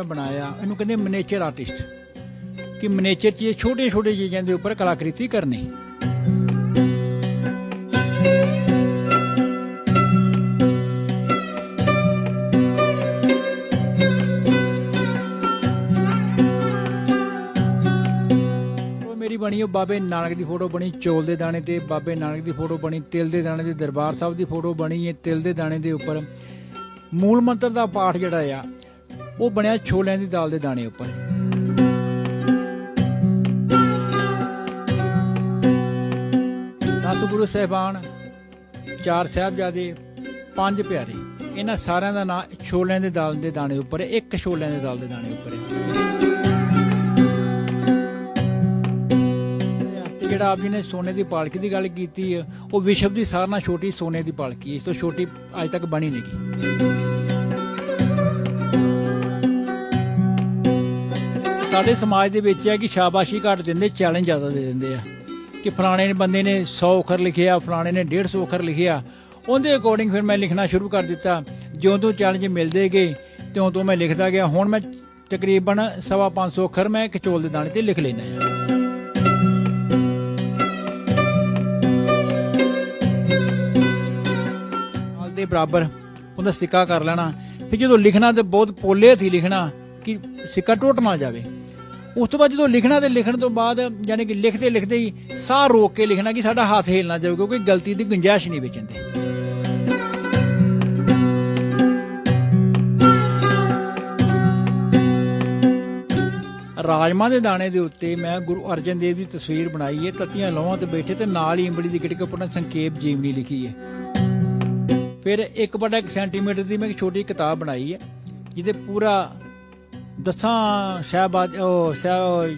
ਮੈਂ ਬਣਾਇਆ, ਇਹਨੂੰ ਕਹਿੰਦੇ ਮਨੇਚਰ ਆਰਟਿਸਟ ਕਿ ਮਨੇਚਰ 'ਚ ਛੋਟੇ ਛੋਟੇ ਚੀਜ਼ਾਂ ਦੇ ਉੱਪਰ ਕਲਾਕ੍ਰਿਤੀ ਕਰਨੀ। ਮੇਰੀ ਬਣੀ, ਉਹ ਬਾਬੇ ਨਾਨਕ ਦੀ ਫੋਟੋ ਬਣੀ, ਚੋਲ ਦੇ ਦਾਣੇ ਤੇ ਬਾਬੇ ਨਾਨਕ ਦੀ ਫੋਟੋ ਬਣੀ, ਤਿਲ ਦੇ ਦਾਣੇ ਦੇ ਦਰਬਾਰ ਸਾਹਿਬ ਦੀ ਫੋਟੋ ਬਣੀ ਹੈ ਤਿਲ ਦੇ ਦਾਣੇ ਦੇ ਉੱਪਰ। ਮੂਲ ਮੰਤਰ ਦਾ ਪਾਠ ਜਿਹੜਾ ਆ ਉਹ ਬਣਿਆ ਛੋਲਿਆਂ ਦੀ ਦਾਲ ਦੇ ਦਾਣੇ ਉੱਪਰ। ਦਸ ਗੁਰੂ ਸਾਹਿਬਾਨ, ਚਾਰ ਸਾਹਿਬਜ਼ਾਦੇ, ਪੰਜ ਪਿਆਰੇ, ਇਹਨਾਂ ਸਾਰਿਆਂ ਦਾ ਨਾਂ ਛੋਲਿਆਂ ਦੇ ਦਾਲ ਦੇ ਦਾਣੇ ਉੱਪਰ ਹੈ, ਇੱਕ ਛੋਲਿਆਂ ਦੇ ਦਾਲ ਦੇ ਦਾਣੇ ਉੱਪਰ ਹੈ। ਤੇ ਜਿਹੜਾ ਆਪ ਜੀ ਨੇ ਸੋਨੇ ਦੀ ਪਾਲਕੀ ਦੀ ਗੱਲ ਕੀਤੀ ਹੈ, ਉਹ ਵਿਸ਼ਵ ਦੀ ਸਾਰਿਆਂ ਨਾਲੋਂ ਛੋਟੀ ਸੋਨੇ ਦੀ ਪਾਲਕੀ ਇਸ ਤੋਂ ਛੋਟੀ ਅੱਜ ਤੱਕ ਬਣੀ ਨਹੀਂ। ਸਾਡੇ ਸਮਾਜ ਦੇ ਵਿੱਚ ਹੈ ਕਿ ਸ਼ਾਬਾਸ਼ੀ ਘੱਟ ਦਿੰਦੇ ਚੈਲੰਜ ਜ਼ਿਆਦਾ ਦੇ ਦਿੰਦੇ ਆ। ਕਿ ਫਲਾਣੇ ਬੰਦੇ ਨੇ 100 ਅੱਖਰ ਲਿਖਿਆ, ਫਲਾਣੇ ਨੇ 150 ਅੱਖਰ ਲਿਖਿਆ। ਉਹਦੇ ਅਕੋਰਡਿੰਗ ਫਿਰ ਮੈਂ ਲਿਖਣਾ ਸ਼ੁਰੂ ਕਰ ਦਿੱਤਾ। ਜਿਉਂ ਤੋਂ ਚੈਲੰਜ ਮਿਲਦੇ ਗਏ, ਤਿਉਂ ਤੋਂ ਮੈਂ ਲਿਖਦਾ ਗਿਆ। ਹੁਣ ਮੈਂ ਤਕਰੀਬਨ ਸਵਾ 500 ਅੱਖਰ ਮੈਂ ਕਚੋਲ ਦੇ ਦਾਣੇ ਤੇ ਲਿਖ ਲੈਂਦਾ ਹਾਂ। ਦੇ ਬਰਾਬਰ ਉਹਦਾ ਸਿੱਕਾ ਕਰ ਲੈਣਾ। ਫਿਰ ਜਦੋਂ ਲਿਖਣਾ ਤੇ ਬਹੁਤ ਪੋਲੇ ਹੱਥੀ ਲਿਖਣਾ ਕਿ ਸਿੱਕਾ ਟੁੱਟ ਨਾ ਜਾਵੇ। ਉਸ ਤੋਂ ਬਾਅਦ ਜਦੋਂ ਲਿਖਣਾ ਤੇ ਲਿਖਣ ਤੋਂ ਬਾਅਦ ਯਾਨੀ ਕਿ ਲਿਖਦੇ ਲਿਖਦੇ ਹੀ ਸਾਹ ਰੋਕ ਕੇ ਲਿਖਣਾ ਕਿ ਸਾਡਾ ਹੱਥ ਹਿੱਲ ਨਾ ਜਾਵੇ ਕਿਉਂਕਿ ਗਲਤੀ ਦੀ ਗੁੰਜਾਇਸ਼ ਨਹੀਂ ਵਿੱਚ ਹੁੰਦੀ। ਰਾਜਮਾ ਦੇ ਦਾਣੇ ਦੇ ਉੱਤੇ ਮੈਂ ਗੁਰੂ ਅਰਜਨ ਦੇਵ ਦੀ ਤਸਵੀਰ ਬਣਾਈ ਹੈ, ਤਤੀਆਂ ਲੋਹਾਂ ਤੇ ਬੈਠੇ ਤੇ ਨਾਲ ਹੀ ਇੰਬਲੀ ਦੀ ਗਿਟਕ ਉੱਪਰ ਸੰਖੇਪ ਜੀਵਨੀ ਲਿਖੀ ਹੈ। ਫਿਰ 1/1 ਸੈਂਟੀਮੀਟਰ ਦੀ ਮੈਂ ਇੱਕ ਛੋਟੀ ਕਿਤਾਬ ਬਣਾਈ ਹੈ, ਜਿਹਦੇ ਪੂਰਾ ਦਸਾਂ ਸ਼ਹਿਬਾਦ ਉਹ ਸਾਹਿਬ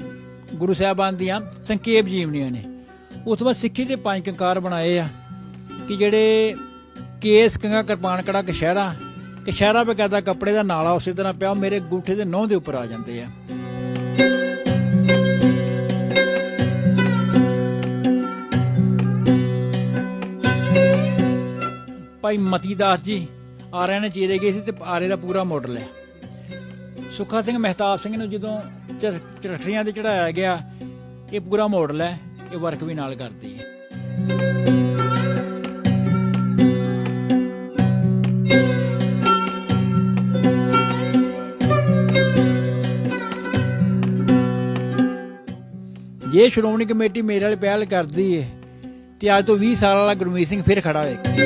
ਗੁਰੂ ਸਾਹਿਬਾਨ ਦੀਆਂ ਸੰਖੇਪ ਜੀਵਨੀਆਂ ਨੇ। ਉਸ ਤੋਂ ਬਾਅਦ ਸਿੱਖੀ ਦੇ ਪੰਜ ਕੰਕਾਰ ਬਣਾਏ ਆ ਕਿ ਜਿਹੜੇ ਕੇਸ ਕੰਗਾ ਕਿਰਪਾਨ ਕੜਾ ਕਸ਼ਹਿਰਾ ਕਸ਼ਹਿਰਾ ਬਕਾਇਦਾ ਕੱਪੜੇ ਦਾ ਨਾਲਾ ਉਸੇ ਤਰ੍ਹਾਂ ਪਿਆ, ਉਹ ਮੇਰੇ ਗੂਠੇ ਦੇ ਨਹੁੰ ਦੇ ਉੱਪਰ ਆ ਜਾਂਦੇ ਆ। ਭਾਈ ਮਤੀ ਦਾਸ ਜੀ, ਆਰਿਆਂ ਨੇ ਚੀਰੇ ਗਏ ਸੀ ਤੇ ਆਰੇ ਦਾ ਪੂਰਾ ਮਾਡਲ ਹੈ। ਸੁੱਖਾ ਸਿੰਘ ਮਹਿਤਾਬ ਸਿੰਘ ਨੂੰ ਜਦੋਂ ਚਰ- ਚਰਖੜੀਆਂ ਤੇ ਚੜਾਇਆ ਗਿਆ, ਇਹ ਪੂਰਾ ਮਾਡਲ ਹੈ, ਇਹ ਵਰਕ ਵੀ ਨਾਲ ਕਰਦੀ ਹੈ। ਜੇ ਸ਼੍ਰੋਮਣੀ ਕਮੇਟੀ ਮੇਰੇ ਨਾਲ ਪਹਿਲ ਕਰਦੀ ਹੈ, ਤੇ ਅੱਜ ਤੋਂ 20 ਸਾਲ ਵਾਲਾ ਗੁਰਮੀਤ ਸਿੰਘ ਫਿਰ ਖੜਾ ਹੋਏਗਾ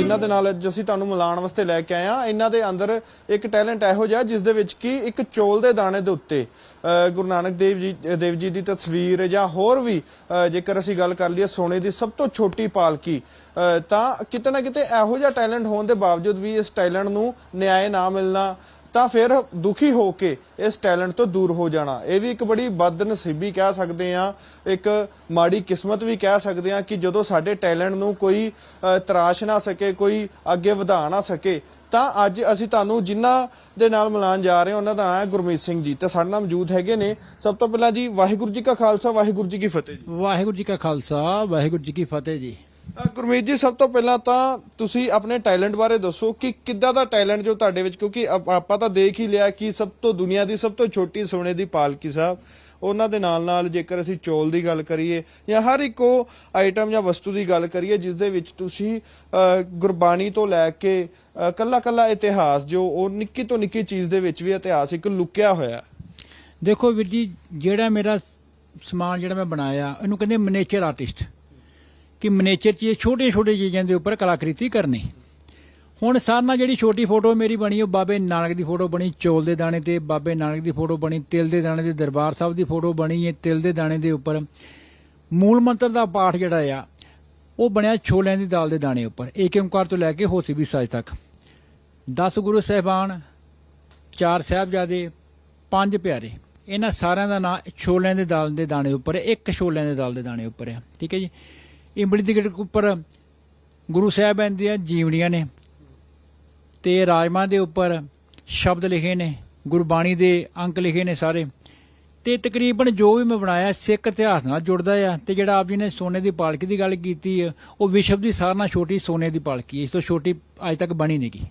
ਜਿਨ੍ਹਾਂ ਦੇ ਨਾਲ ਅੱਜ ਅਸੀਂ ਤੁਹਾਨੂੰ ਮਿਲਾਉਣ ਵਾਸਤੇ ਲੈ ਕੇ ਆਏ ਆ ਇਹਨਾਂ ਦੇ ਅੰਦਰ ਇੱਕ ਟੈਲੈਂਟ ਇਹੋ ਜਿਹਾ ਜਿਸ ਦੇ ਵਿੱਚ ਕਿ ਇੱਕ ਚੋਲ ਦੇ ਦਾਣੇ ਦੇ ਉੱਤੇ ਅ, ਗੁਰੂ ਨਾਨਕ ਦੇਵ ਜੀ ਦੇਵ ਜੀ ਦੀ ਤਸਵੀਰ ਜਾਂ ਹੋਰ ਵੀ ਜੇਕਰ ਅਸੀਂ ਗੱਲ ਕਰ ਲਈਏ ਸੋਨੇ ਦੀ ਸਭ ਤੋਂ ਛੋਟੀ ਪਾਲਕੀ ਤਾਂ ਕਿਤੇ ਨਾ ਕਿਤੇ ਇਹੋ ਜਿਹਾ ਟੈਲੈਂਟ ਹੋਣ ਦੇ ਬਾਵਜੂਦ ਵੀ ਇਸ ਟੈਲੈਂਟ ਨੂੰ ਨਿਆਂ ਨਾ ਮਿਲਣਾ ਤਾਂ ਫਿਰ ਦੁਖੀ ਹੋ ਕੇ ਇਸ ਟੈਲੈਂਟ ਤੋਂ ਦੂਰ ਹੋ ਜਾਣਾ। ਇਹ ਵੀ ਇੱਕ ਬੜੀ ਬਦਨਸੀਬੀ ਕਹਿ ਸਕਦੇ ਆ ਇੱਕ ਮਾੜੀ ਕਿਸਮਤ ਵੀ ਕਹਿ ਸਕਦੇ ਆ ਕਿ ਜਦੋਂ ਸਾਡੇ ਟੈਲੈਂਟ ਨੂੰ ਕੋਈ ਤਰਾਸ਼ ਨਾ ਸਕੇ, ਕੋਈ ਅੱਗੇ ਵਧਾ ਨਾ ਸਕੇ, ਤਾਂ ਅੱਜ ਅਸੀਂ ਤੁਹਾਨੂੰ ਜਿਨ੍ਹਾਂ ਦੇ ਨਾਲ ਮਿਲਾਨ ਜਾ ਰਹੇ ਹਾਂ, ਉਹਨਾਂ ਦਾ ਨਾਮ ਹੈ ਗੁਰਮੀਤ ਸਿੰਘ ਜੀ। ਤੇ ਸਾਡੇ ਨਾਲ ਮੌਜੂਦ ਹੈਗੇ ਨੇ। ਸਭ ਤੋਂ ਪਹਿਲਾਂ ਜੀ ਵਾਹਿਗੁਰੂ ਜੀ ਕਾ ਖਾਲਸਾ, ਵਾਹਿਗੁਰੂ ਜੀ ਕੀ ਫਤਿਹ ਜੀ। ਵਾਹਿਗੁਰੂ ਜੀ ਕਾ ਖਾਲਸਾ, ਵਾਹਿਗੁਰੂ ਜੀ ਕੀ ਫਤਿਹ ਜੀ। ਗੁਰਮੀਤ ਜੀ, ਸਭ ਤੋਂ ਪਹਿਲਾਂ ਤਾਂ ਤੁਸੀਂ ਆਪਣੇ ਟੈਲੈਂਟ ਬਾਰੇ ਦੱਸੋ ਕਿ ਕਿੱਦਾਂ ਦਾ ਟੈਲੈਂਟ ਜੋ ਤੁਹਾਡੇ ਵਿੱਚ, ਕਿਉਂਕਿ ਆਪਾਂ ਤਾਂ ਦੇਖ ਹੀ ਲਿਆ ਕਿ ਸਭ ਤੋਂ ਦੁਨੀਆ ਦੀ ਸਭ ਤੋਂ ਛੋਟੀ ਸੋਨੇ ਦੀ ਪਾਲਕੀ ਸਾਹਿਬ, ਉਹਨਾਂ ਦੇ ਨਾਲ ਨਾਲ ਜੇਕਰ ਅਸੀਂ ਚੋਲ ਦੀ ਗੱਲ ਕਰੀਏ ਜਾਂ ਹਰ ਇੱਕ ਆਈਟਮ ਜਾਂ ਵਸਤੂ ਦੀ ਗੱਲ ਕਰੀਏ, ਜਿਸ ਦੇ ਵਿੱਚ ਤੁਸੀਂ ਗੁਰਬਾਣੀ ਤੋਂ ਲੈ ਕੇ ਕੱਲਾ ਕੱਲਾ ਇਤਿਹਾਸ, ਜੋ ਉਹ ਨਿੱਕੀ ਤੋਂ ਨਿੱਕੀ ਚੀਜ਼ ਦੇ ਵਿੱਚ ਵੀ ਇਤਿਹਾਸ ਇੱਕ ਲੁਕਿਆ ਹੋਇਆ ਦੇਖੋ ਵੀਰ ਜੀ, ਜਿਹੜਾ ਮੇਰਾ ਸਮਾਨ ਜਿਹੜਾ ਮੈਂ ਬਣਾਇਆ, ਇਹਨੂੰ ਕਹਿੰਦੇ ਮਨੇਚਰ ਆਰਟਿਸਟ ਕਿ ਮਨੇਚਰ 'ਚ ਛੋਟੇ ਛੋਟੇ ਚੀਜ਼ਾਂ ਦੇ ਉੱਪਰ ਕਲਾਕ੍ਰਿਤੀ ਕਰਨੀ। ਹੁਣ ਸਾਰਿਆਂ ਨਾਲੋਂ ਜਿਹੜੀ ਛੋਟੀ ਫੋਟੋ ਮੇਰੀ ਬਣੀ, ਉਹ ਬਾਬੇ ਨਾਨਕ ਦੀ ਫੋਟੋ ਬਣੀ, ਚੋਲ ਦੇ ਦਾਣੇ ਤੇ ਬਾਬੇ ਨਾਨਕ ਦੀ ਫੋਟੋ ਬਣੀ, ਤਿਲ ਦੇ ਦਾਣੇ 'ਤੇ ਦਰਬਾਰ ਸਾਹਿਬ ਦੀ ਫੋਟੋ ਬਣੀ ਹੈ ਤਿਲ ਦੇ ਦਾਣੇ ਦੇ ਉੱਪਰ। ਮੂਲ ਮੰਤਰ ਦਾ ਪਾਠ ਜਿਹੜਾ ਆ, ਉਹ ਬਣਿਆ ਛੋਲਿਆਂ ਦੀ ਦਾਲ ਦੇ ਦਾਣੇ ਉੱਪਰ। ਏਕ ਓੰਕਾਰ ਤੋਂ ਲੈ ਕੇ ਹੋਸੀ ਵੀ ਸਾਜ ਤੱਕ? 10 ਗੁਰੂ ਸਾਹਿਬਾਨ, ਚਾਰ ਸਾਹਿਬਜ਼ਾਦੇ, ਪੰਜ ਪਿਆਰੇ। ਇਹਨਾਂ ਸਾਰਿਆਂ ਦਾ ਨਾਂ ਛੋਲਿਆਂ ਦੇ ਦਾਲ ਦੇ ਦਾਣੇ ਉੱਪਰ ਇੱਕ ਛੋਲਿਆਂ ਦੇ ਦਾਲ ਦੇ ਦਾਣੇ ਉੱਪਰ ਹੈ। ਠੀਕ ਹੈ ਜੀ? ਇੰਬੜੀ ਦੀ ਗਿਟਕ ਉੱਪਰ ਗੁਰੂ ਸਾਹਿਬਾਨ ਦੀਆਂ ਜੀਵਨੀਆਂ ਨੇ ਤੇ ਰਾਜਮਾ ਦੇ ਉੱਪਰ ਸ਼ਬਦ ਲਿਖੇ ਨੇ, ਗੁਰਬਾਣੀ ਦੇ ਅੰਕ ਲਿਖੇ ਨੇ ਸਾਰੇ। ਤੇ ਤਕਰੀਬਨ ਜੋ ਵੀ ਮੈਂ ਬਣਾਇਆ, ਸਿੱਖ ਇਤਿਹਾਸ ਨਾਲ ਜੁੜਦਾ ਆ ਤੇ ਜਿਹੜਾ ਆਪ ਜੀ ਨੇ ਸੋਨੇ ਦੀ ਪਾਲਕੀ ਦੀ ਗੱਲ ਕੀਤੀ ਹੈ ਉਹ ਵਿਸ਼ਵ ਦੀ ਸਾਰਿਆਂ ਨਾਲੋਂ ਛੋਟੀ ਸੋਨੇ ਦੀ ਪਾਲਕੀ ਹੈ ਇਸ ਤੋਂ ਛੋਟੀ ਅੱਜ ਤੱਕ ਬਣੀ ਨਹੀਂ ਗੀ।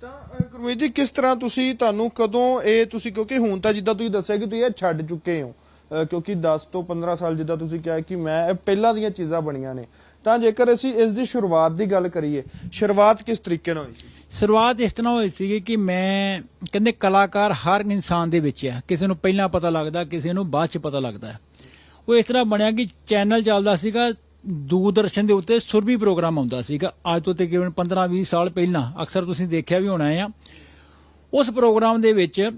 ਤਾਂ ਗੁਰਮੀਤ ਜੀ, ਕਿਸ ਤਰ੍ਹਾਂ ਤੁਸੀਂ ਤੁਹਾਨੂੰ ਕਦੋਂ ਇਹ ਤੁਸੀਂ, ਕਿਉਂਕਿ ਹੁਣ ਤਾਂ ਜਿੱਦਾਂ ਤੁਸੀਂ ਦੱਸਿਆ ਕਿ ਤੁਸੀਂ ਇਹ ਛੱਡ ਚੁੱਕੇ ਹੋ ਕਿਉਂਕਿ 10 ਤੋਂ 15 ਸਾਲ ਜਿੱਦਾਂ ਤੁਸੀਂ ਕਿਹਾ ਕਿ ਮੈਂ, ਇਹ ਪਹਿਲਾਂ ਦੀਆਂ ਚੀਜ਼ਾਂ ਬਣੀਆਂ ਨੇ। ਤਾਂ ਜੇਕਰ ਅਸੀਂ ਇਸ ਦੀ ਸ਼ੁਰੂਆਤ ਦੀ ਗੱਲ ਕਰੀਏ, ਸ਼ੁਰੂਆਤ ਕਿਸ ਤਰੀਕੇ ਨਾਲ ਹੋਈ ਸੀ? ਸ਼ੁਰੂਆਤ ਇਸ ਤਰ੍ਹਾਂ ਹੋਈ ਸੀ ਕਿ ਮੈਂ ਕਹਿੰਦੇ ਕਲਾਕਾਰ ਹਰ ਇਨਸਾਨ ਦੇ ਵਿੱਚ ਆ। ਕਿਸੇ ਨੂੰ ਪਹਿਲਾਂ ਪਤਾ ਲੱਗਦਾ, ਕਿਸੇ ਨੂੰ ਬਾਅਦ ਚ ਪਤਾ ਲੱਗਦਾ। ਉਹ ਇਸ ਤਰ੍ਹਾਂ ਬਣਿਆ ਕਿ ਚੈਨਲ ਚੱਲਦਾ ਸੀਗਾ, ਦੂਰਦਰਸ਼ਨ ਦੇ ਉੱਤੇ ਸੁਰਭੀ ਪ੍ਰੋਗਰਾਮ ਆਉਂਦਾ ਸੀਗਾ। ਅੱਜ ਤੋਂ ਤਕਰੀਬਨ 15-20 ਸਾਲ ਪਹਿਲਾਂ, ਅਕਸਰ ਤੁਸੀਂ ਦੇਖਿਆ ਵੀ ਹੋਣਾ ਆ। ਉਸ ਪ੍ਰੋਗਰਾਮ ਦੇ ਵਿੱਚ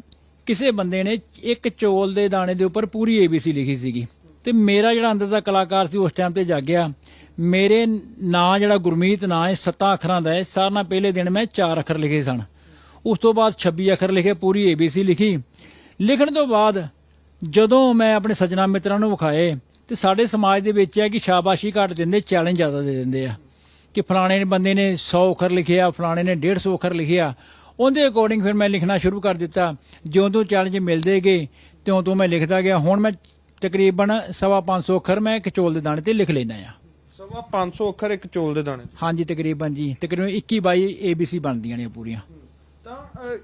ਕਿਸੇ ਬੰਦੇ ਨੇ ਇੱਕ ਚੋਲ ਦੇ ਦਾਣੇ ਦੇ ਉੱਪਰ ਪੂਰੀ ਏਬੀਸੀ ਲਿਖੀ ਸੀਗੀ। ਤੇ ਮੇਰਾ ਜਿਹੜਾ ਅੰਦਰ ਦਾ ਕਲਾਕਾਰ ਸੀ, ਉਸ ਟਾਈਮ ਤੇ ਜਾਗਿਆ। ਮੇਰੇ ਨਾਂ ਜਿਹੜਾ ਗੁਰਮੀਤ ਨਾਂ ਹੈ, ਸੱਤਾਂ ਅੱਖਰਾਂ ਦਾ ਹੈ। ਸਾਰਿਆਂ ਨਾਲ ਪਹਿਲੇ ਦਿਨ ਮੈਂ ਚਾਰ ਅੱਖਰ ਲਿਖੇ ਸਨ। ਉਸ ਤੋਂ ਬਾਅਦ 26 ਅੱਖਰ ਲਿਖੇ, ਪੂਰੀ ਏਬੀਸੀ ਲਿਖੀ। ਲਿਖਣ ਤੋਂ ਬਾਅਦ ਜਦੋਂ ਮੈਂ ਆਪਣੇ ਸੱਜਣਾ ਮਿੱਤਰਾਂ ਨੂੰ ਵਿਖਾਏ, ਤੇ ਸਾਡੇ ਸਮਾਜ ਦੇ ਵਿੱਚ ਹੈ ਕਿ ਸ਼ਾਬਾਸ਼ੀ ਘੱਟ ਦਿੰਦੇ, ਚੈਲੰਜ ਜ਼ਿਆਦਾ ਦੇ ਦਿੰਦੇ ਆ। ਕਿ ਫਲਾਣੇ ਬੰਦੇ ਨੇ 100 ਅੱਖਰ ਲਿਖਿਆ ਫਲਾਣੇ ਨੇ 150 ਅੱਖਰ ਲਿਖਿਆ ਉਹਦੇ ਅਕੋਰਡਿੰਗ ਫਿਰ ਮੈਂ ਲਿਖਣਾ ਸ਼ੁਰੂ ਕਰ ਦਿੱਤਾ। ਜਿਉਂ ਤੋਂ ਚੈਲੰਜ ਮਿਲਦੇ ਗਏ ਤਿਉਂ ਤੋਂ ਮੈਂ ਲਿਖਦਾ ਗਿਆ। ਹੁਣ ਮੈਂ ਤਕਰੀਬਨ ਸਵਾ 500 ਅੱਖਰ ਮੈਂ ਇੱਕ ਚੋਲ ਦੇ ਦਾਣੇ ਤੇ ਲਿਖ ਲੈਣਾ ਆ ਸਵਾ 500 ਅੱਖਰ ਇੱਕ ਚੋਲ ਦੇ ਦਾਣੇ ਹਾਂਜੀ ਤਕਰੀਬਨ ਜੀ। ਤਕਰੀਬਨ 21 22 ਏਬੀਸੀ ਬਣਦੀਆਂ ਨੇ ਪੂਰੀਆਂ। ਤਾਂ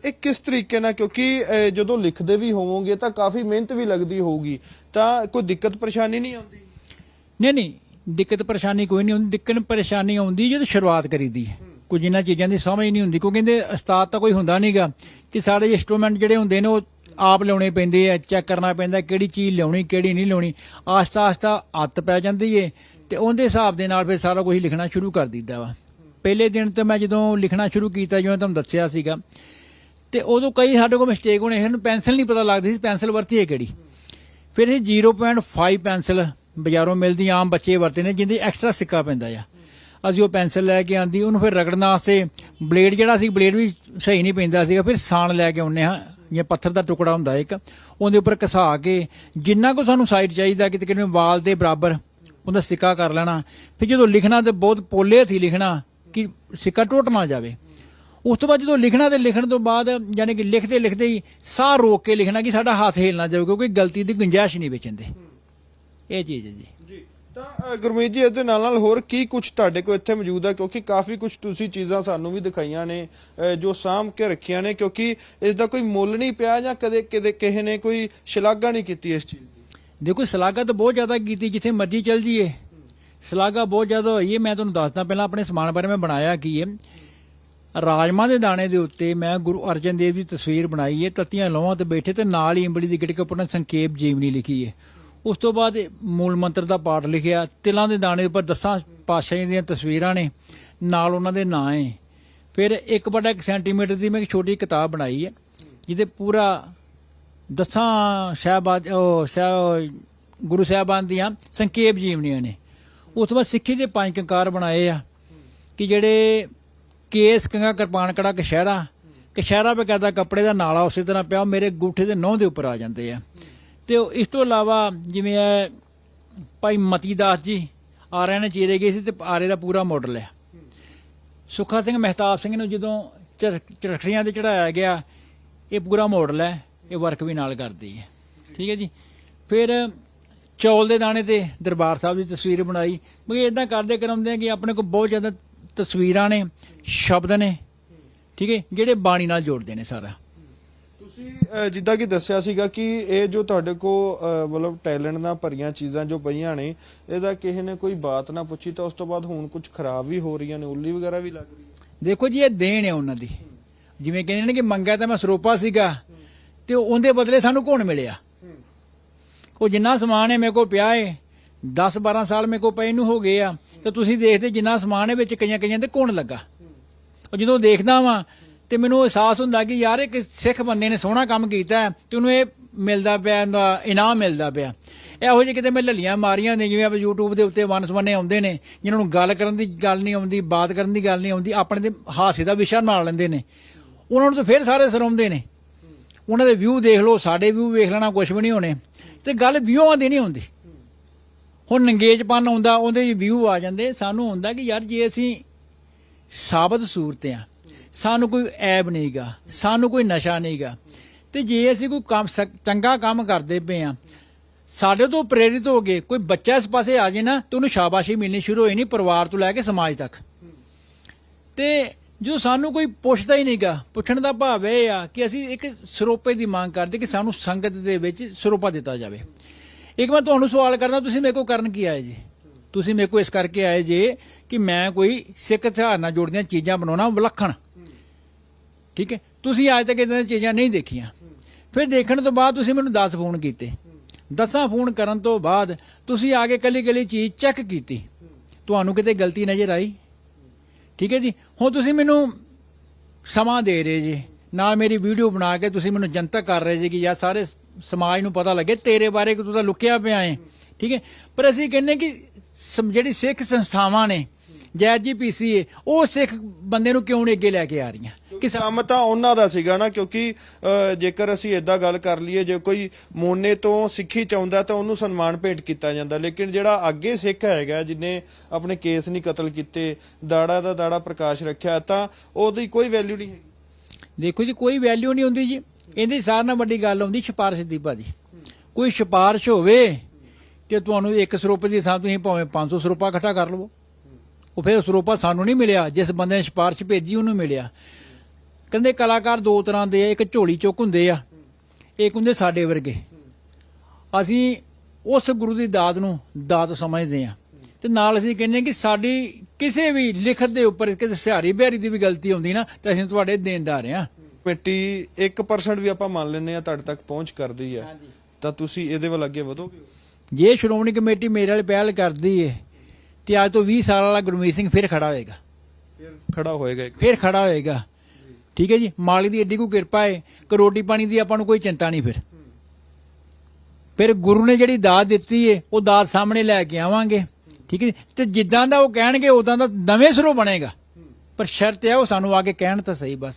ਇਹ ਕਿਸ ਤਰੀਕੇ ਨਾਲ ਕਿਉਂਕਿ ਜਦੋਂ ਲਿਖਦੇ ਵੀ ਹੋਵੋਗੇ ਤਾਂ ਕਾਫੀ ਮਿਹਨਤ ਵੀ ਲੱਗਦੀ ਹੋਊਗੀ। ਤਾਂ ਕੋਈ ਦਿੱਕਤ ਪਰੇਸ਼ਾਨੀ ਨਹੀਂ ਆਉਂਦੀ? ਨਹੀਂ ਨਹੀਂ। ਦਿੱਕਤ ਪਰੇਸ਼ਾਨੀ ਕੋਈ ਨਹੀਂ ਹੁੰਦੀ ਦਿੱਕਤ ਪਰੇਸ਼ਾਨੀ ਆਉਂਦੀ ਜਦੋਂ ਸ਼ੁਰੂਆਤ ਕਰੀਦੀ ਹੈ। ਕੁਝ ਇਹਨਾਂ ਚੀਜ਼ਾਂ ਦੀ ਸਮਝ ਨਹੀਂ ਹੁੰਦੀ ਕਿਉਂਕਿ ਕਹਿੰਦੇ ਉਸਤਾਦ ਤਾਂ ਕੋਈ ਹੁੰਦਾ ਨਹੀਂਗਾ ਕਿ ਸਾਡੇ ਇੰਸਟਰੂਮੈਂਟ ਜਿਹੜੇ ਹੁੰਦੇ ਨੇ ਉਹ ਆਪ ਲਿਆਉਣੇ ਪੈਂਦੇ ਆ ਚੈੱਕ ਕਰਨਾ ਪੈਂਦਾ ਕਿਹੜੀ ਚੀਜ਼ ਲਿਆਉਣੀ ਕਿਹੜੀ ਨਹੀਂ ਲਿਆਉਣੀ ਆਸਤਾ ਆਸਤਾ ਹੱਥ ਪੈ ਜਾਂਦੀ ਏ ਤੇ ਉਹਦੇ ਹਿਸਾਬ ਦੇ ਨਾਲ ਫਿਰ ਸਾਰਾ ਕੁਝ ਲਿਖਣਾ ਸ਼ੁਰੂ ਕਰ ਦਿੱਤਾ ਵਾ। ਪਹਿਲੇ ਦਿਨ ਤੇ ਮੈਂ ਜਦੋਂ ਲਿਖਣਾ ਸ਼ੁਰੂ ਕੀਤਾ, ਜਿਵੇਂ ਤੁਹਾਨੂੰ ਦੱਸਿਆ ਸੀਗਾ, ਤੇ ਉਦੋਂ ਕਈ ਸਾਡੇ ਕੋਲ ਮਿਸਟੇਕ ਹੋਣੇ, ਇਹਨੂੰ ਪੈਨਸਲ ਨਹੀਂ ਪਤਾ ਲੱਗਦੀ ਸੀ ਪੈਨਸਲ ਵਰਤੀ ਹੈ ਕਿਹੜੀ। ਫਿਰ ਇਹ 0.5 ਪੈਨਸਲ ਬਾਜ਼ਾਰੋਂ ਮਿਲਦੀ, ਆਮ ਬੱਚੇ ਵਰਤੇ ਨੇ ਜਿੰਦੇ ਐਕਸਟਰਾ ਸਿੱਕਾ ਪੈਂਦਾ ਆ। ਅਸੀਂ ਉਹ ਪੈਨਸਲ ਲੈ ਕੇ ਆਂਦੀ, ਉਹਨੂੰ ਫਿਰ ਰਗੜਨ ਵਾਸਤੇ ਬਲੇਡ ਜਿਹੜਾ ਸੀ, ਬਲੇਡ ਵੀ ਸਹੀ ਨਹੀਂ ਪੈਂਦਾ ਸੀਗਾ, ਫਿਰ ਸਾਣ ਲੈ ਕੇ ਆਉਨੇ ਹਾਂ, ਜਾਂ ਪੱਥਰ ਦਾ ਟੁਕੜਾ ਹੁੰਦਾ ਇੱਕ, ਉਹਦੇ ਉੱਪਰ ਘਸਾ ਕੇ ਜਿੰਨਾ ਕੋ ਸਾਨੂੰ ਸਾਈਡ ਚਾਹੀਦਾ, ਕਿਤੇ ਤਕਰੀਬਨ ਵਾਲ ਦੇ ਬਰਾਬਰ, ਉਹਦਾ ਸਿੱਕਾ ਕਰ ਲੈਣਾ। ਫਿਰ ਜਦੋਂ ਲਿਖਣਾ ਤੇ ਬਹੁਤ ਪੋਲੇ ਸੀ ਲਿਖਣਾ ਕਿ ਸਿੱਕਾ ਟੁੱਟ ਨਾ ਜਾਵੇ। ਉਸ ਤੋਂ ਬਾਅਦ ਜਦੋਂ ਲਿਖਣਾ ਤੇ ਲਿਖਣ ਤੋਂ ਬਾਅਦ ਯਾਨੀ ਕਿ ਲਿਖਦੇ ਲਿਖਦੇ ਹੀ ਸਾਹ ਰੋਕ ਕੇ ਲਿਖਣਾ ਕਿ ਸਾਡਾ ਹੱਥ ਹਿੱਲ ਨਾ ਜਾਵੇ ਕਿਉਂਕਿ ਗਲਤੀ ਦੀ ਗੁੰਜਾਇਸ਼ ਨਹੀਂ ਵਿੱਚ ਹੁੰਦੀ ਇਹ ਚੀਜ਼ ਹੈ ਜੀ। ਤਾਂ ਗੁਰਮੀਤ ਜੀ, ਇਹਦੇ ਨਾਲ ਨਾਲ ਹੋਰ ਕੀ ਕੁਝ ਤੁਹਾਡੇ ਕੋਲ ਇੱਥੇ ਮੌਜੂਦ ਹੈ? ਕਿਉਂਕਿ ਕਾਫੀ ਕੁਝ ਤੁਸੀਂ ਚੀਜ਼ਾਂ ਸਾਨੂੰ ਵੀ ਦਿਖਾਈਆਂ ਨੇ ਜੋ ਸਾਂਭ ਕੇ ਰੱਖੀਆਂ ਨੇ, ਕਿਉਂਕਿ ਇਸ ਦਾ ਕੋਈ ਮੁੱਲ ਨਹੀਂ ਪਿਆ ਜਾਂ ਕਦੇ ਕਦੇ ਕਿਸੇ ਨੇ ਕੋਈ ਸ਼ਲਾਘਾ ਨਹੀਂ ਕੀਤੀ ਇਸ ਚੀਜ਼ ਦੀ? ਦੇਖੋ ਸਲਾਗਾ ਤਾਂ ਬਹੁਤ ਜ਼ਿਆਦਾ ਕੀਤੀ, ਜਿੱਥੇ ਮਰਜ਼ੀ ਚੱਲ ਜੀਏ ਸ਼ਲਾਘਾ ਬਹੁਤ ਜ਼ਿਆਦਾ ਹੋਈ ਹੈ। ਮੈਂ ਤੁਹਾਨੂੰ ਦੱਸਦਾ ਪਹਿਲਾਂ ਆਪਣੇ ਸਮਾਨ ਬਾਰੇ ਮੈਂ ਬਣਾਇਆ ਕੀ ਹੈ। ਰਾਜਮਾ ਦੇ ਦਾਣੇ ਦੇ ਉੱਤੇ ਮੈਂ ਗੁਰੂ ਅਰਜਨ ਦੇਵ ਦੀ ਤਸਵੀਰ ਬਣਾਈ ਹੈ। ਤੱਤੀਆਂ ਲੋਹਾਂ ਤੇ ਬੈਠੇ ਤੇ ਨਾਲ ਹੀ ਇੰਬਲੀ ਦੀ ਗਿਟਕ ਉੱਪਰ ਸੰਖੇਪ ਜੀਵਨੀ ਲਿਖੀ ਹੈ। ਉਸ ਤੋਂ ਬਾਅਦ ਮੂਲ ਮੰਤਰ ਦਾ ਪਾਠ ਲਿਖਿਆ, ਤਿਲਾਂ ਦੇ ਦਾਣੇ ਉੱਪਰ ਦਸਾਂ ਪਾਤਸ਼ਾਹੀਆਂ ਦੀਆਂ ਤਸਵੀਰਾਂ ਨੇ, ਨਾਲ ਉਹਨਾਂ ਦੇ ਨਾਂ ਹੈ ਫਿਰ 1/1 ਸੈਂਟੀਮੀਟਰ ਦੀ ਮੈਂ ਇੱਕ ਛੋਟੀ ਕਿਤਾਬ ਬਣਾਈ ਹੈ, ਜਿਹਦੇ ਪੂਰਾ ਦਸਾਂ ਸਾਹਿਬਾਦ, ਉਹ ਸਾਹਿਬ ਗੁਰੂ ਸਾਹਿਬਾਨ ਦੀਆਂ ਸੰਖੇਪ ਜੀਵਨੀਆਂ ਨੇ। ਉਸ ਤੋਂ ਬਾਅਦ ਸਿੱਖੀ ਦੇ ਪੰਜ ਕੰਕਾਰ ਬਣਾਏ ਆ, ਕਿ ਜਿਹੜੇ ਕੇਸ ਕੰਗਾ ਕਿਰਪਾਨ ਕੜਾ ਕਸ਼ਹਿਰਾ ਕਸ਼ਹਿਰਾ ਬਕਾਇਦਾ ਕੱਪੜੇ ਦਾ ਨਾਲਾ ਉਸੇ ਤਰ੍ਹਾਂ ਪਿਆ, ਉਹ ਮੇਰੇ ਗੂਠੇ ਦੇ ਨਹੁੰ ਦੇ ਉੱਪਰ ਆ ਜਾਂਦੇ ਆ। ਤੇ ਇਸ ਤੋਂ ਇਲਾਵਾ ਜਿਵੇਂ ਹੈ ਭਾਈ ਮਤੀ ਦਾਸ ਜੀ, ਆਰਿਆਂ ਨੇ ਚੀਰੇ ਗਏ ਸੀ ਤੇ ਆਰੇ ਦਾ ਪੂਰਾ ਮਾਡਲ ਹੈ ਸੁੱਖਾ ਸਿੰਘ ਮਹਿਤਾਬ ਸਿੰਘ ਨੂੰ ਜਦੋਂ ਚਰ- ਚਰਖੜੀਆਂ ਤੇ ਚੜਾਇਆ ਗਿਆ, ਇਹ ਪੂਰਾ ਮਾਡਲ ਹੈ ਇਹ ਵਰਕ ਵੀ ਨਾਲ ਕਰਦੀ ਹੈ। ਠੀਕ ਹੈ ਜੀ? ਫਿਰ ਚੌਲ ਦੇ ਦਾਣੇ ਤੇ ਦਰਬਾਰ ਸਾਹਿਬ ਦੀ ਤਸਵੀਰ ਬਣਾਈ। ਮੈਂ ਇਦਾਂ ਕਰਦੇ ਕਰਾਉਂਦੇ ਆ ਕਿ ਆਪਣੇ ਕੋਲ ਬਹੁਤ ਜ਼ਿਆਦਾ ਤਸਵੀਰਾਂ ਨੇ, ਸ਼ਬਦ ਨੇ। ਠੀਕ ਹੈ? ਜਿਹੜੇ ਬਾਣੀ ਨਾਲ ਜੋੜਦੇ ਨੇ ਸਾਰਾ। ਤੁਸੀਂ ਅਹ, ਜਿੱਦਾਂ ਕਿ ਦੱਸਿਆ ਸੀਗਾ ਕਿ ਇਹ ਜੋ ਤੁਹਾਡੇ ਕੋ ਮਤਲਬ ਟੈਲੈਂਟ ਨਾਲ ਭਰੀਆਂ ਚੀਜ਼ਾਂ ਜੋ ਪਈਆਂ ਨੇ ਇਹਦਾ ਕਿਸੇ ਨੇ ਕੋਈ ਬਾਤ ਨਾ ਪੁੱਛੀ ਤਾਂ ਉਸ ਤੋਂ ਬਾਅਦ ਹੁਣ ਕੁਝ ਖਰਾਬ ਵੀ ਹੋ ਰਹੀਆਂ ਨੇ ਉੱਲੀ ਵਗੈਰਾ ਵੀ ਲੱਗ ਰਹੀ ਹੈ ਦੇਖੋ ਜੀ ਇਹ ਦੇਣ ਹੈ ਉਹਨਾਂ ਦੀ। ਜਿਵੇਂ ਕਹਿੰਦੇ ਨੇ ਕਿ ਮੰਗਿਆ ਤਾਂ ਮੈਂ ਸਰੋਪਾ ਸੀਗਾ ਤੇ ਉਹਦੇ ਬਦਲੇ ਸਾਨੂੰ ਕੌਣ ਮਿਲਿਆ। ਉਹ ਜਿੰਨਾ ਸਮਾਨ ਹੈ ਮੇਰੇ ਕੋਲ ਪਿਆ ਹੈ 10 12 ਸਾਲ ਮੇਰੇ ਕੋਲ ਪਏ ਨੂੰ ਹੋ ਗਏ ਆ ਤੇ ਤੁਸੀਂ ਦੇਖਦੇ ਜਿੰਨਾ ਸਮਾਨ ਹੈ ਵਿੱਚ ਕਈਆਂ ਕਈਆਂ ਤੇ ਕੌਣ ਲੱਗਾ। ਉਹ ਜਦੋਂ ਦੇਖਦਾ ਵਾਂ ਤੇ ਮੈਨੂੰ ਅਹਿਸਾਸ ਹੁੰਦਾ ਕਿ ਯਾਰ ਇੱਕ ਸਿੱਖ ਬੰਦੇ ਨੇ ਸੋਹਣਾ ਕੰਮ ਕੀਤਾ ਹੈ ਤੇ ਉਹਨੂੰ ਇਹ ਮਿਲਦਾ ਪਿਆ ਇਹਦਾ ਇਨਾਮ ਮਿਲਦਾ ਪਿਆ। ਇਹੋ ਜਿਹੇ ਕਿਤੇ ਮੈਂ ਲੱਲੀਆਂ ਮਾਰੀਆਂ ਨੇ, ਜਿਵੇਂ ਆਪਾਂ YouTube ਦੇ ਉੱਤੇ ਵਨਸਵਨੇ ਆਉਂਦੇ ਨੇ ਜਿਨ੍ਹਾਂ ਨੂੰ ਗੱਲ ਕਰਨ ਦੀ ਗੱਲ ਨਹੀਂ ਆਉਂਦੀ, ਬਾਤ ਕਰਨ ਦੀ ਗੱਲ ਨਹੀਂ ਆਉਂਦੀ, ਆਪਣੇ ਦੇ ਹਾਸੇ ਦਾ ਵਿਸ਼ਾ ਬਣਾ ਲੈਂਦੇ ਨੇ। ਉਹਨਾਂ ਨੂੰ ਤਾਂ ਫਿਰ ਸਾਰੇ ਸਰੋਂਦੇ ਨੇ। ਉਹਨਾਂ ਦੇ ਵਿਊ ਦੇਖ ਲਓ, ਸਾਡੇ ਵਿਊ ਵੇਖ ਲੈਣਾ ਕੁਝ ਵੀ ਨਹੀਂ ਹੋਣੇ। ਤੇ ਗੱਲ ਵਿਊਆਂ ਦੀ ਨਹੀਂ ਹੁੰਦੀ। ਹੁਣ ਨੰਗੇਜਪਨ ਆਉਂਦਾ, ਉਹਦੇ ਵਿਊ ਆ ਜਾਂਦੇ। ਸਾਨੂੰ ਹੁੰਦਾ ਕਿ ਯਾਰ ਜੇ ਅਸੀਂ ਸਾਬਤ ਸੂਰਤ ਆ ਸਾਨੂੰ ਕੋਈ ਐਬ ਨਹੀਂਗਾ, ਸਾਨੂੰ ਕੋਈ ਨਸ਼ਾ ਨਹੀਂਗਾ। ਤੇ ਜੇ ਅਸੀਂ ਕੋਈ ਕੰਮ ਚੰਗਾ ਕੰਮ ਕਰਦੇ ਪਏ ਆ ਸਾਡੇ ਤੋਂ ਪ੍ਰੇਰਿਤ ਹੋ ਕੇ ਕੋਈ ਬੱਚਾ ਇਸ ਪਾਸੇ ਆ ਜੇ ਨਾ, ਤੇ ਉਹਨੂੰ ਸ਼ਾਬਾਸ਼ੀ ਮਿਲਣੀ ਸ਼ੁਰੂ ਹੋਈ ਨਹੀਂ ਪਰਿਵਾਰ ਤੋਂ ਲੈ ਕੇ ਸਮਾਜ ਤੱਕ। ਤੇ ਜੋ ਸਾਨੂੰ ਕੋਈ ਪੁੱਛਦਾ ਹੀ ਨਹੀਂਗਾ, ਪੁੱਛਣ ਦਾ ਭਾਵ ਇਹ ਆ ਕਿ ਅਸੀਂ ਇੱਕ ਸਰੋਪੇ ਦੀ ਮੰਗ ਕਰਦੇ ਕਿ ਸਾਨੂੰ ਸੰਗਤ ਦੇ ਵਿੱਚ ਸਰੋਪਾ ਦਿੱਤਾ ਜਾਵੇ। ਇੱਕ ਮੈਂ ਤੁਹਾਨੂੰ ਸਵਾਲ ਕਰਦਾ, ਤੁਸੀਂ ਮੇਰੇ ਕੋਲ ਕਰਨ ਕੀ ਆਏ ਜੀ? ਤੁਸੀਂ ਮੇਰੇ ਕੋਲ ਇਸ ਕਰਕੇ ਆਏ ਜੇ ਕਿ ਮੈਂ ਕੋਈ ਸਿੱਖ ਇਤਿਹਾਸ ਨਾਲ ਜੁੜਦੀਆਂ ਚੀਜ਼ਾਂ ਬਣਾਉਣਾ ਵਿਲੱਖਣ। ਠੀਕ ਹੈ? ਤੁਸੀਂ ਅੱਜ ਤੱਕ ਇਦਾਂ ਦੀਆਂ ਚੀਜ਼ਾਂ ਨਹੀਂ ਦੇਖੀਆਂ। ਫਿਰ ਦੇਖਣ ਤੋਂ ਬਾਅਦ ਤੁਸੀਂ ਮੈਨੂੰ 10 ਫੋਨ ਕੀਤੇ। 10 ਫੋਨ ਕਰਨ ਤੋਂ ਬਾਅਦ ਤੁਸੀਂ ਆ ਕੇ ਕੱਲੀ ਕੱਲੀ ਚੀਜ਼ ਚੈੱਕ ਕੀਤੀ। ਤੁਹਾਨੂੰ ਕਿਤੇ ਗਲਤੀ ਨਜ਼ਰ ਆਈ? ਠੀਕ ਹੈ ਜੀ? ਹੁਣ ਤੁਸੀਂ ਮੈਨੂੰ ਸਮਾਂ ਦੇ ਰਹੇ ਜੀ। ਨਾਲ ਮੇਰੀ ਵੀਡੀਓ ਬਣਾ ਕੇ ਤੁਸੀਂ ਮੈਨੂੰ ਜਨਤਕ ਕਰ ਰਹੇ ਜੀ ਕਿ ਯਾਰ ਸਾਰੇ ਸਮਾਜ ਨੂੰ ਪਤਾ ਲੱਗੇ, ਤੇਰੇ ਬਾਰੇ ਕਿ ਤੂੰ ਤਾਂ ਲੁਕਿਆ ਪਿਆ ਹੈ ਠੀਕ ਹੈ? ਪਰ ਅਸੀਂ ਕਹਿੰਨੇ ਕਿ ਸਮ- ਜਿਹੜੀ ਸਿੱਖ ਸੰਸਥਾਵਾਂ ਨੇ, ਜੈ ਜੀ ਪੀਸੀਏ ਉਹ ਸਿੱਖ ਬੰਦੇ ਨੂੰ ਕਿਉਂ ਨਹੀਂ ਅੱਗੇ ਲੈ ਕੇ ਆ ਰਹੀਆਂ? ਕਿ ਕੰਮ ਤਾਂ ਉਹਨਾਂ ਦਾ ਸੀਗਾ ਨਾ ਕਿਉਂਕਿ ਜੇਕਰ ਅਸੀਂ ਇਦਾਂ ਗੱਲ ਕਰ ਲਈਏ ਜੇ ਕੋਈ ਮੋਨੇ ਤੋਂ ਸਿੱਖੀ ਚਾਹੁੰਦਾ ਤਾਂ ਉਹਨੂੰ ਸਨਮਾਨ ਭੇਟ ਕੀਤਾ ਜਾਂਦਾ। ਲੇਕਿਨ ਜਿਹੜਾ ਅੱਗੇ ਸਿੱਖ ਹੈਗਾ ਜਿਨੇ ਆਪਣੇ ਕੇਸ ਨਹੀਂ ਕਤਲ ਕੀਤੇ ਦਾੜਾ ਦਾ ਦਾੜਾ ਪ੍ਰਕਾਸ਼ ਰੱਖਿਆ ਤਾਂ ਉਹਦੀ ਕੋਈ ਵੈਲਿਊ ਨਹੀਂ ਹੈਗੀ। ਦੇਖੋ ਜੀ ਕੋਈ ਵੈਲਿਊ ਨਹੀਂ ਹੁੰਦੀ ਜੀ। ਇਹਦੀ ਸਾਰਿਆਂ ਨਾਲੋਂ ਵੱਡੀ ਗੱਲ ਆਉਂਦੀ ਸਿਫਾਰਿਸ਼ ਦੀ ਭਾਜੀ। ਕੋਈ ਸਿਫਾਰਿਸ਼ ਹੋਵੇ ਤੇ ਤੁਹਾਨੂੰ ਇੱਕ ਸਰੂਪ ਦੀ ਥਾਂ ਤੁਸੀਂ ਭਾਵੇਂ 500 ਸਰੂਪਾ ਇਕੱਠਾ ਕਰ ਲਵੋ। ਉਹ ਫਿਰ ਸਰੂਪਾ ਸਾਨੂੰ ਨਹੀਂ ਮਿਲਿਆ। ਜਿਸ ਬੰਦੇ ਨੇ ਸਿਫਾਰਿਸ਼ ਭੇਜੀ ਉਹਨੂੰ ਮਿਲਿਆ। ਕਹਿੰਦੇ ਕਲਾਕਾਰ ਦੋ ਤਰ੍ਹਾਂ ਦੇ ਆ ਇੱਕ ਝੋਲੀ ਚੁੱਕ ਹੁੰਦੇ ਆ ਇੱਕ ਹੁੰਦੇ ਸਾਡੇ ਵਰਗੇ। ਅਸੀਂ ਉਸ ਗੁਰੂ ਦੀ ਦਾਤ ਨੂੰ ਦਾਤ ਸਮਝਦੇ ਆ। ਤੇ ਨਾਲ ਅਸੀਂ ਕਹਿੰਦੇ ਕਿ ਸਾਡੀ ਕਿਸੇ ਵੀ ਲਿਖਤ ਦੇ ਉੱਪਰ ਕਿਸੇ ਸਿਹਾਰੀ ਬਿਹਾਰੀ ਦੀ ਵੀ ਗਲਤੀ ਹੁੰਦੀ ਨਾ ਤਾਂ ਅਸੀਂ ਤੁਹਾਡੇ ਦੇਣਦਾਰ ਆ। ਕਮੇਟੀ 1% ਵੀ ਆਪਾਂ ਮੰਨ ਲੈਨੇ ਆ ਤੁਹਾਡੇ ਤੱਕ ਪਹੁੰਚ ਕਰਦੀ ਹੈ ਤਾਂ ਤੁਸੀਂ ਇਹਦੇ ਵੱਲ ਅੱਗੇ ਵਧੋਗੇ? ਜੇ ਸ਼੍ਰੋਮਣੀ ਕਮੇਟੀ ਮੇਰੇ ਵਾਲੀ ਪਹਿਲ ਕਰਦੀ ਏ ਤੇ ਅੱਜ ਤੋਂ 20 ਸਾਲ ਵਾਲਾ ਗੁਰਮੀਤ ਸਿੰਘ ਫਿਰ ਖੜਾ ਹੋਏਗਾ। ਫਿਰ ਖੜਾ ਹੋਏਗਾ ਫਿਰ ਖੜਾ ਹੋਏਗਾ। ਠੀਕ ਹੈ ਜੀ? ਮਾਲੀ ਦੀ ਏਡੀ ਕੋ ਕਿਰਪਾ ਹੈ ਕਿ ਰੋਟੀ ਪਾਣੀ ਦੀ ਆਪਾਂ ਨੂੰ ਕੋਈ ਚਿੰਤਾ ਨਹੀਂ ਫਿਰ। ਫਿਰ ਗੁਰੂ ਨੇ ਜਿਹੜੀ ਦਾਤ ਦਿੱਤੀ ਏ, ਉਹ ਦਾਤ ਸਾਹਮਣੇ ਲੈ ਕੇ ਆਵਾਂਗੇ। ਠੀਕ ਹੈ ਜੀ? ਤੇ ਜਿੱਦਾਂ ਦਾ ਉਹ ਕਹਿਣਗੇ, ਉਦਾਂ ਦਾ ਨਵੇਂ ਸਰੋ ਬਣੇਗਾ। ਪਰ ਸ਼ਰਤ ਹੈ ਉਹ ਸਾਨੂੰ ਆ ਕੇ ਕਹਿਣ ਤਾਂ ਸਹੀ ਬਸ।